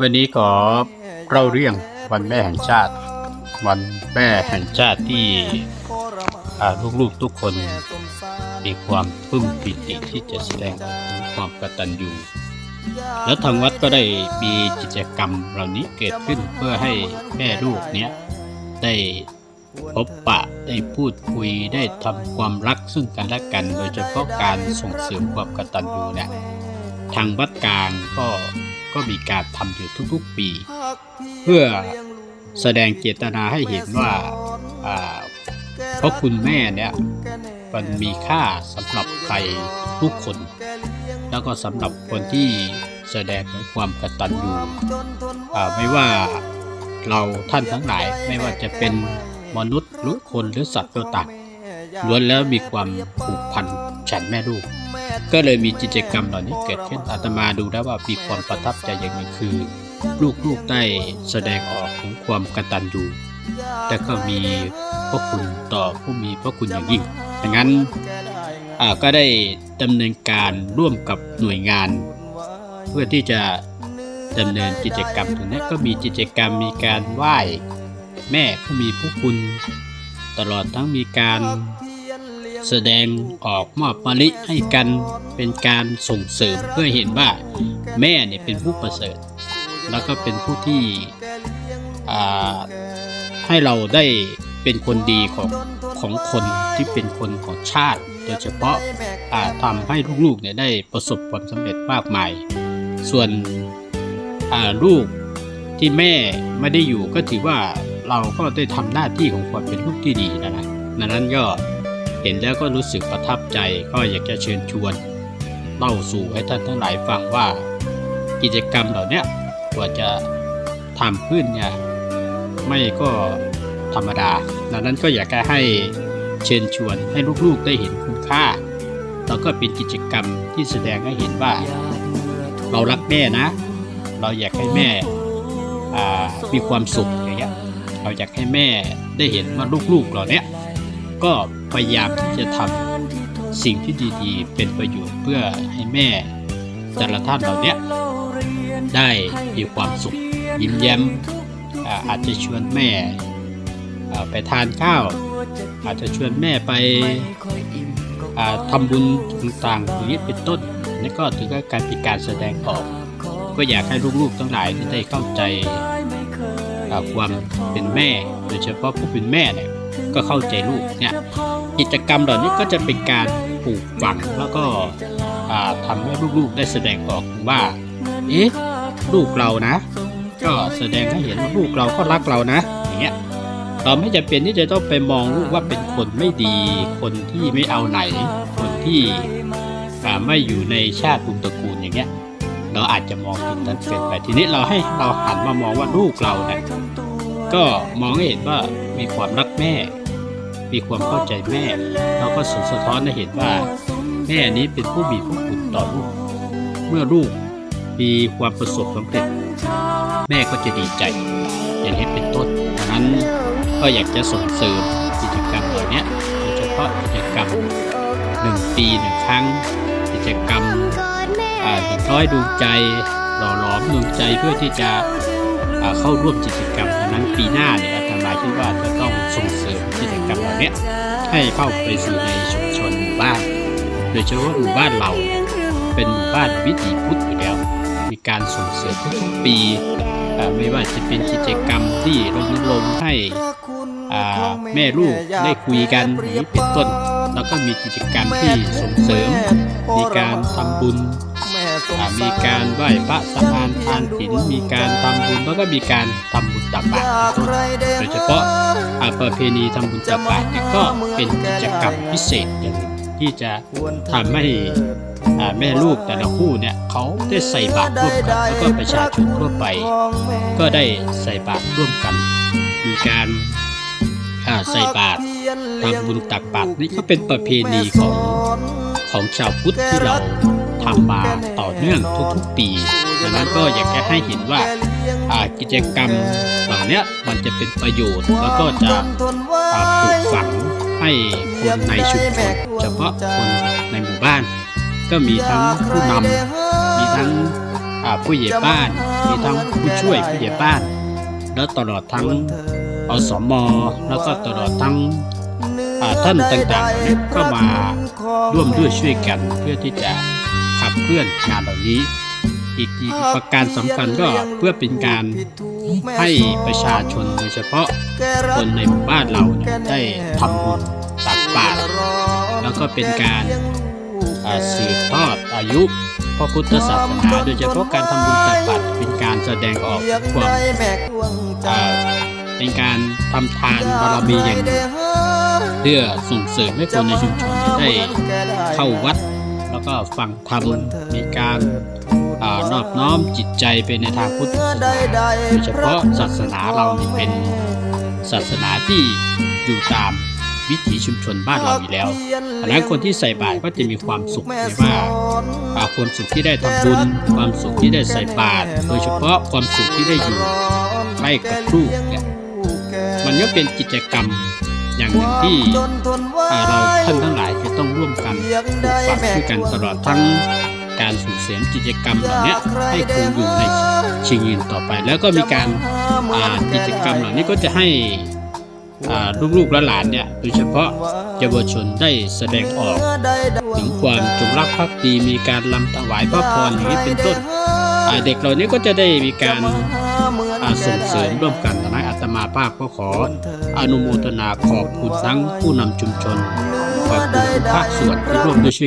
วันนี้ขอเล่าเรื่องวันแม่แห่งชาติ วันแม่แห่งชาติที่ลูกๆทุกคนมีความปลื้มปิติที่จะแสดงถึงความกตัญญูแล้วทางวัดก็ได้มีกิจกรรมเหล่านี้เกิดขึ้นเพื่อให้แม่ลูกเนี้ยได้พบปะได้พูดคุยได้ทำความรักซึ่งกันและกัน โดยเฉพาะการส่งเสริมความกตัญญูเนี่ยทางวัดกลางก็ ก็มีการทำอยู่ทุกๆปี เพื่อแสดงเจตนาให้เห็นว่าอ่าเพราะคุณแม่เนี่ยมันมีค่าสำหรับใครทุกคน แล้วก็สำหรับคนที่แสดงถึงความกตัญญูอ่าไม่ว่าเราท่านทั้งหลายไม่ว่าจะเป็นมนุษย์หรือคนหรือสัตว์ตัวต่างล้วนแล้วมีความผูกพันฉันแม่ลูก ก็เลยมีกิจกรรมเหล่านี้เกิดขึ้นอาตมาดูแล้วว่ามีความประทับใจอย่างหนึ่งคือ ลูกๆได้แสดงออกถึงความกตัญญูแต่ก็มีพระคุณต่อผู้มีพระคุณอย่างยิ่งดังนั้นก็ได้ดำเนินการร่วมกับหน่วยงาน เพื่อที่จะดำเนินกิจกรรมตรงนี้ก็มีกิจกรรมมีการไหว้ แม่ผู้มีพระคุณ ตลอดทั้งมีการ แสดงออกมอบมะลิให้กันเป็นการส่งเสริมเพื่อเห็นว่าแม่เนี่ยเป็นผู้ประเสริฐ แล้วก็เป็นผู้ที่ให้เราได้เป็นคนดีของของคนที่เป็นคนของชาติ โดยเฉพาะอ่าทำให้ลูกๆเนี่ยได้ประสบความสำเร็จมากมาย ส่วนลูกที่แม่ไม่ได้อยู่ก็ถือว่าเราก็ได้ทำหน้าที่ของความเป็นลูกที่ดีนะนะนั้นก็ ห็นแล้วก็รู้สึกประทับใจก็อยากจะเชิญชวนเล่าสู่ให้ท่านทั้งหลายฟังว่า กิจกรรมเหล่านี้กว่าจะทำขึ้นเนี่ยไม่ก็ธรรมดาดังนั้นก็อยากจะให้เชิญชวนให้ลูกๆได้เห็นคุณค่า แล้วก็เป็นกิจกรรมที่แสดงให้เห็นว่า เรารักแม่นะ เราอยากให้แม่อ่ามีความสุขอย่างเงี้ยเราอยากให้แม่ได้เห็นว่าลูกๆเราเนี้ยก็ พยายามที่จะทำสิ่งที่ดีๆ เป็นประโยชน์เพื่อให้แม่ แต่ละท่านเหล่านี้ได้มีความสุขยิ้มแย้มอาจจะชวนแม่ไปทานข้าว อาจจะชวนแม่ไปอ่าทำบุญต่างๆอย่างนี้เป็นต้นนี่ก็ถือว่าการเป็นการแสดงออก ก็อยากให้ลูกๆทั้งหลายได้เข้าใจความเป็นแม่ โดยเฉพาะผู้เป็นแม่เนี่ย ก็เข้าใจลูกเนี่ยกิจกรรมเหล่านี้ก็จะเป็นการปลูกฝังแล้วก็อ่าทำให้ลูกๆได้แสดงออกว่าเอ๊ะลูกเรานะ ก็แสดงให้เห็นว่าลูกเราก็รักเรานะอย่างเงี้ยเราไม่จำเป็นที่จะต้องไปมองลูกว่าเป็นคนไม่ดี คนที่ไม่เอาไหน คนที่ไม่อยู่ในชาติภูมิตระกูลอย่างเงี้ยเราอาจจะมองผิดนั้นเกินไปทีนี้เราให้เราหันมามองว่าลูกเราเนี่ยก็มองให้เห็นว่า มีความรักแม่ มีความเข้าใจแม่ เราก็สะท้อนให้เห็นว่า แม่นี้เป็นผู้มีผู้คุณต่อลูก เมื่อลูกมีความประสบความสำเร็จ แม่ก็จะดีใจ อย่างนี้เป็นต้นดังนั้นก็อยากจะส่งเสริมกิจกรรมเหล่านี้โดยเฉพาะกิจกรรมหนึ่งปีหนึ่งครั้ง กิจกรรมอ่านร้อยดวงใจหล่อหลอมดวงใจเพื่อที่จะ เข้าร่วมกิจกรรมนั้นปีหน้าเนี่ยอาตมาคิดว่าจะต้องส่งเสริมกิจกรรมเหล่านี้ให้เข้าไปสู่ในชุมชนหมู่บ้าน โดยเฉพาะหมู่บ้านเราเป็นหมู่บ้านวิถีพุทธอยู่แล้ว มีการส่งเสริมทุกๆปีไม่ว่าจะเป็นกิจกรรมที่รณรงค์ให้แม่ลูกได้คุยกันนี้เป็นต้น แล้วก็มีกิจกรรมที่ส่งเสริม มีการทำบุญ มีการไหว้พระสมานทานศีลมีการทำบุญแล้วก็มีการทำบุญตักบาตรเป็นต้นโดยเฉพาะอ่าประเพณีทำบุญตักบาตรเนี่ยก็เป็นกิจกรรมพิเศษอย่างหนึ่งที่จะทำให้อ่าแม่ลูกแต่ละคู่เนี่ยเขาได้ใส่บาตรร่วมกันแล้วก็ประชาชนทั่วไป ก็ได้ใส่บาตรร่วมกัน มีการอ่าใส่บาตรทำบุญตักบาตรนี่ก็เป็นประเพณีของของชาวพุทธที่เรา ทำมาต่อเนื่องทุกๆปีดังนั้นก็อยากจะให้เห็นว่าอากิจกรรมเหล่าเนี้ยมันจะเป็นประโยชน์ แล้วก็จะปลูกฝังให้คนในชุมชนเฉพาะคนในหมู่บ้าน ก็มีทั้งผู้นำมีทั้งอาผู้ใหญ่บ้าน มีทั้งผู้ช่วยผู้ใหญ่บ้าน แล้วตลอดทั้งอสมแล้วก็ตลอดทั้งอาท่านต่างๆเหล่านี้ก็มาร่วมด้วยช่วยกันเพื่อที่จะ ขับเคลื่อนงานเหล่านี้ อีกอีกประการสำคัญก็เพื่อเป็นการให้ประชาชนโดยเฉพาะคนในหมู่บ้านเราเนี่ยได้ทำบุญตักบาตรแล้วก็เป็นการอ่าสืบทอดอายุพระพุทธศาสนาโดยเฉพาะการทำบุญตักบาตรเป็นการแสดงออกความอ่าเป็นการทำทานบารมีอย่างหนึ่งเพื่อส่งเสริมให้คนในชุมชนได้เข้าวัด แล้วก็ฟังธรรมมีการอนอบน้อมจิตใจไปในทางพุทธศาสนาโดยเฉพาะศาสนาเรานี่เป็นศาสนาที่อยู่ตามวิถีชุมชนบ้านเราอยู่แล้วดังนั้นคนที่ใส่บาตรก็จะมีความสุขในว่าอ่าความสุขที่ได้ทำบุญ ความสุขที่ได้ใส่บาตร โดยเฉพาะความสุขที่ได้อยู่ใกล้กับลูกเนี่ย มันก็เป็นกิจกรรม อย่างหนึ่งที่เราท่านทั้งหลายจะต้องร่วมกันปลูกฝังด้วยกันตลอดทั้งการส่งเสริมกิจกรรมเหล่านี้ให้คงอยู่ในชิงยืนต่อไป แล้วก็มีการกิจกรรมเหล่านี้ก็จะให้ลูกๆและหลานเนี่ยโดยเฉพาะเยาวชนได้แสดงออก ถึงความจงรักภักดีมีการลำถวายพระพรอย่างนี้เป็นต้นเด็กเหล่านี้ก็จะได้มีการส่งเสริมร่วมกันนะอาต มาภาพก็ขอ อนุโมทนาขอบคุณทั้งผู้นำชุมชนขอบคุณทุกภาคส่วนที่ร่วมด้วยช่วย